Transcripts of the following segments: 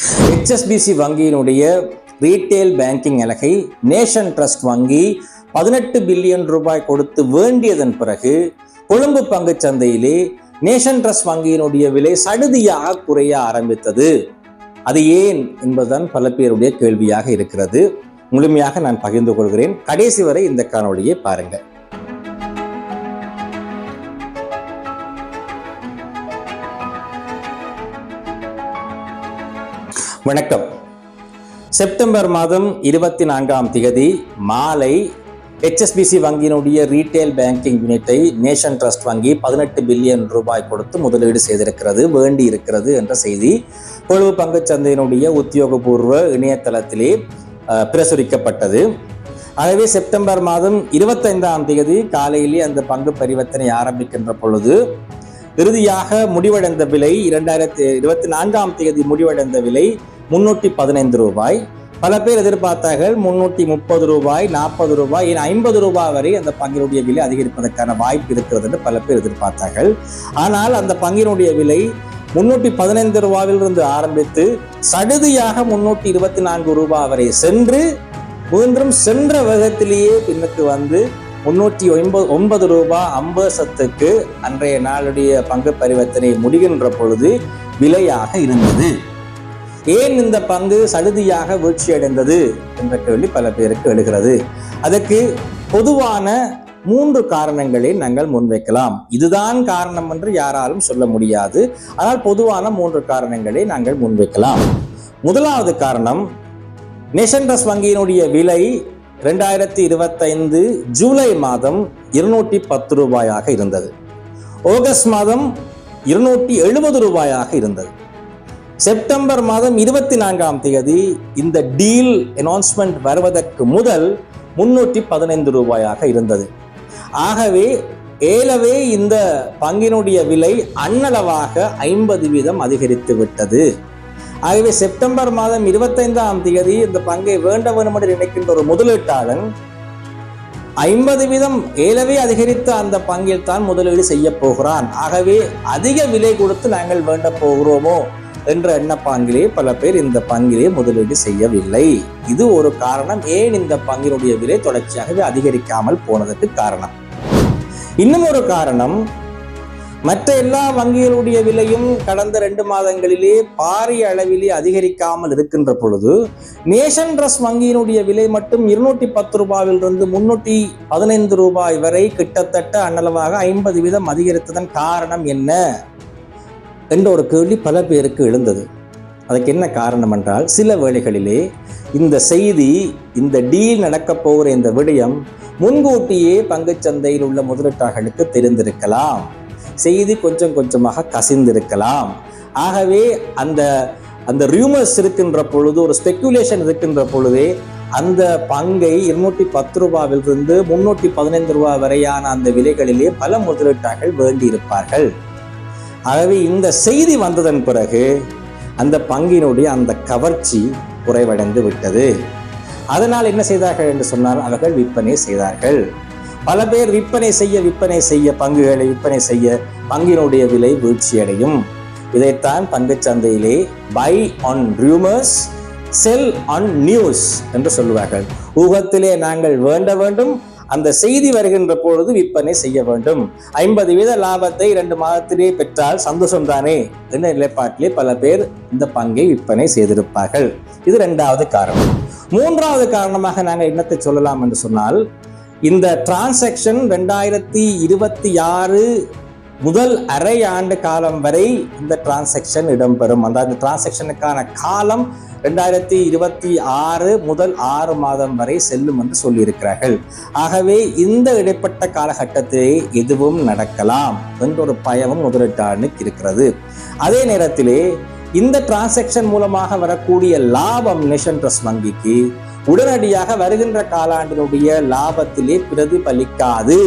HSBC வங்கியினுடைய retail banking அலகை nation trust வங்கி பதினெட்டு பில்லியன் ரூபாய் கொடுத்து வேண்டியதன் பிறகு கொழும்பு பங்குச் சந்தையிலே நேஷன் ட்ரஸ்ட் வங்கியினுடைய விலை சடுதியாக குறைய ஆரம்பித்தது. அது ஏன் என்பதுதான் பல பேருடைய கேள்வியாக இருக்கிறது. முழுமையாக நான் பகிர்ந்து கொள்கிறேன். கடைசி வரை இந்த காணொலியை பாருங்கள். வணக்கம். செப்டம்பர் மாதம் இருபத்தி நான்காம் திகதி மாலை ஹெச்எஸ்பிசி வங்கியினுடைய ரீட்டைல் பேங்கிங் யூனிட்டை நேஷன் ட்ரஸ்ட் வங்கி பதினெட்டு பில்லியன் ரூபாய் கொடுத்து முதலீடு செய்திருக்கிறது வேண்டி இருக்கிறது என்ற செய்தி. கொழுவு பங்குச் சந்தையினுடைய உத்தியோகபூர்வ இணையதளத்திலே பிரசுரிக்கப்பட்டது. ஆகவே செப்டம்பர் மாதம் இருபத்தைந்தாம் தேதி காலையிலே அந்த பங்கு பரிவர்த்தனை ஆரம்பிக்கின்ற பொழுது இறுதியாக முடிவடைந்த விலை இரண்டாயிரத்தி இருபத்தி நான்காம் தேதி முடிவடைந்த விலை முன்னூற்றி பதினைந்து ரூபாய். பல பேர் எதிர்பார்த்தார்கள் முன்னூற்றி முப்பது ரூபாய் நாற்பது ரூபாய் ஏன் ஐம்பது ரூபாய் வரை அந்த பங்கினுடைய விலை அதிகரிப்பதற்கான வாய்ப்பு இருக்கிறது என்று பல பேர் எதிர்பார்த்தார்கள். ஆனால் அந்த பங்கினுடைய விலை முன்னூற்றி பதினைந்து ரூபாயிலிருந்து ஆரம்பித்து சடுதியாக முன்னூற்றி இருபத்தி நான்கு ரூபாய் வரை சென்று மீண்டும் சென்ற வேகத்திலேயே பின்னுக்கு வந்து முன்னூற்றி ஒன்பது ஒன்பது ரூபாய் ஐம்பது சத்துக்கு அன்றைய நாளுடைய பங்கு பரிவர்த்தனை முடிகின்ற பொழுது விலையாக இருந்தது. ஏன் இந்த பங்கு சடுதியாக வீழ்ச்சியடைந்தது என்ற கேள்வி பல பேருக்கு எழுகிறது. அதற்கு பொதுவான மூன்று காரணங்களை நாங்கள் முன்வைக்கலாம். இதுதான் காரணம் என்று யாராலும் சொல்ல முடியாது. ஆனால் பொதுவான மூன்று காரணங்களை நாங்கள் முன்வைக்கலாம். முதலாவது காரணம் நெஷன்ரஸ் வங்கியினுடைய விலை ரெண்டாயிரத்தி இருபத்தைந்து ஜூலை மாதம் இருநூற்றி பத்து ரூபாயாக இருந்தது. ஆகஸ்ட் மாதம் இருநூற்றி எழுபது ரூபாயாக இருந்தது. செப்டம்பர் மாதம் இருபத்தி நான்காம் தேதி இந்த டீல் அனௌன்ஸ்மெண்ட் வருவதற்கு முதல் முன்னூற்றி பதினைந்து ரூபாயாக இருந்தது. ஆகவே ஏலவே இந்த பங்கினுடைய விலை அன்னளவாக ஐம்பது வீதம் அதிகரித்து விட்டது. ஆகவே செப்டம்பர் மாதம் இருபத்தைந்தாம் தேதி இந்த பங்கை வேண்ட வேண்டும் என்று நினைக்கின்ற ஒரு முதலீட்டாளன் ஐம்பது வீதம் ஏலவே அதிகரித்த அந்த பங்கில் தான் முதலீடு செய்ய போகிறான். ஆகவே அதிக விலை கொடுத்து நாங்கள் வேண்ட போகிறோமோ என்ற எண்ணப்பாங்கிலே பல பேர் இந்த பங்கிலே முதலீடு செய்யவில்லை. இது ஒரு காரணம். ஏன் இந்த பங்கினுடைய விலை தொடர்ச்சியாகவே அதிகரிக்காமல் போனதற்கு காரணம்? இன்னும் ஒரு காரணம். மற்ற எல்லா வங்கிகளுடைய விலையும் கடந்த ரெண்டு மாதங்களிலே பாரிய அளவிலே அதிகரிக்காமல் இருக்கின்ற பொழுது நேஷன் ட்ரஸ்ட் வங்கியினுடைய விலை மட்டும் இருநூற்றி பத்து ரூபாயிலிருந்து முன்னூற்றி பதினைந்து ரூபாய் வரை கிட்டத்தட்ட அன்னளவாக ஐம்பது வீதம் அதிகரித்ததன் காரணம் என்ன? என்ற ஒரு கேள்வி பல பேருக்கு எழுந்தது. அதுக்கு என்ன காரணம் என்றால் சில வேளைகளிலே இந்த செய்தி இந்த டீல் நடக்கப் போகிற இந்த விடயம் முன்கூட்டியே பங்குச் சந்தையில் உள்ள முதலீட்டாளர்களுக்கு தெரிந்திருக்கலாம். செய்தி கொஞ்சம் கொஞ்சமாக கசிந்திருக்கலாம். ஆகவே அந்த அந்த ரியூமர்ஸ் இருக்கின்ற பொழுது ஒரு ஸ்பெக்குலேஷன் இருக்கின்ற பொழுதே அந்த பங்கை இருநூற்றி பத்து ரூபாவிலிருந்து முன்னூற்றி பதினைந்து ரூபாய் வரையான அந்த விலைகளிலே பல முதலீட்டாளர்கள் வேண்டியிருப்பார்கள். ஆகவே இந்த செய்தி வந்ததன் பிறகு அந்த பங்கினுடைய அந்த கவர்ச்சி குறைவடைந்து விட்டது. அதனால் என்ன செய்தார்கள் என்று சொன்னால் அவர்கள் விற்பனை செய்தார்கள். பல பேர் விற்பனை செய்ய விற்பனை செய்ய பங்குகளை விற்பனை செய்ய பங்கினுடைய விலை வீழ்ச்சியடையும். இதைத்தான் பங்குச் சந்தையிலே buy on rumours sell on news என்று சொல்லுவார்கள். ஊகத்திலே நாங்கள் வேண்ட வேண்டும் அந்த செய்தி வருகின்ற பொழுது விற்பனை செய்ய வேண்டும். ஐம்பது வீத லாபத்தை இரண்டு மாதத்திலே பெற்றால் சந்தோஷம் தானே என்ற நிலைப்பாட்டிலே பல பேர் இந்த பங்கை விற்பனை செய்திருப்பார்கள். இது இரண்டாவது காரணம். மூன்றாவது காரணமாக நாங்கள் என்னத்தை சொல்லலாம் என்று சொன்னால் இந்த டிரான்சாக்ஷன் ரெண்டாயிரத்தி இருபத்தி ஆறு முதல் அரை ஆண்டு காலம் வரை இந்த டிரான்சாக்ஷன் இடம்பெறும். அந்த அந்த டிரான்சாக்ஷனுக்கான காலம் ரெண்டாயிரத்தி இருபத்தி ஆறு முதல் ஆறு மாதம் வரை செல்லும் என்று சொல்லியிருக்கிறார்கள். ஆகவே இந்த இடைப்பட்ட காலகட்டத்திலே எதுவும் நடக்கலாம் என்ற ஒரு பயமும் முதலீட்டாளனுக்கு இருக்கிறது. அதே நேரத்திலே இந்த டிரான்சாக்ஷன் மூலமாக வரக்கூடிய லாபம் நேஷன் ட்ரஸ்ட் வங்கிக்கு உடனடியாக வருகின்ற காலாண்டினுடைய லாபத்திலே பிரதிபலிக்காது.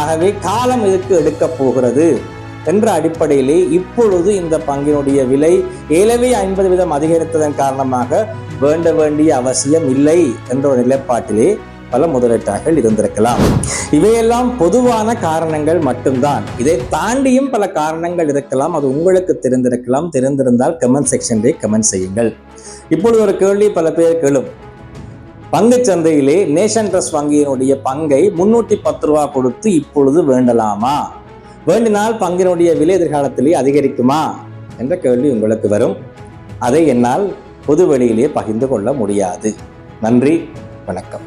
ஆகவே காலம் இதற்கு எடுக்கப் போகிறது? என்ற அடிப்படையிலே இப்பொழுது இந்த பங்கினுடைய விலை ஏலவே ஐம்பது வீதம் அதிகரித்ததன் காரணமாக வேண்ட வேண்டிய அவசியம் இல்லை என்ற ஒரு நிலைப்பாட்டிலே பல முதலீட்டாளர்கள் இருந்திருக்கலாம். இவையெல்லாம் பொதுவான காரணங்கள் மட்டும்தான். இதை தாண்டியும் பல காரணங்கள் இருக்கலாம். அது உங்களுக்கு தெரிந்திருக்கலாம். தெரிந்திருந்தால் கமெண்ட் செக்ஷனிலே கமெண்ட் செய்யுங்கள். இப்பொழுது ஒரு கேள்வி பல பேர் கேளும். பங்குச் சந்தையிலே நேஷன் ட்ரஸ்ட் வங்கியினுடைய பங்கை முன்னூற்றி பத்து ரூபா கொடுத்து இப்பொழுது வேண்டலாமா? வேண்டினால் பங்கினுடைய விலை எதிர்காலத்திலே அதிகரிக்குமா என்ற கேள்வி உங்களுக்கு வரும். அதை என்னால் பொது வெளியிலே பகிர்ந்து கொள்ள முடியாது. நன்றி வணக்கம்.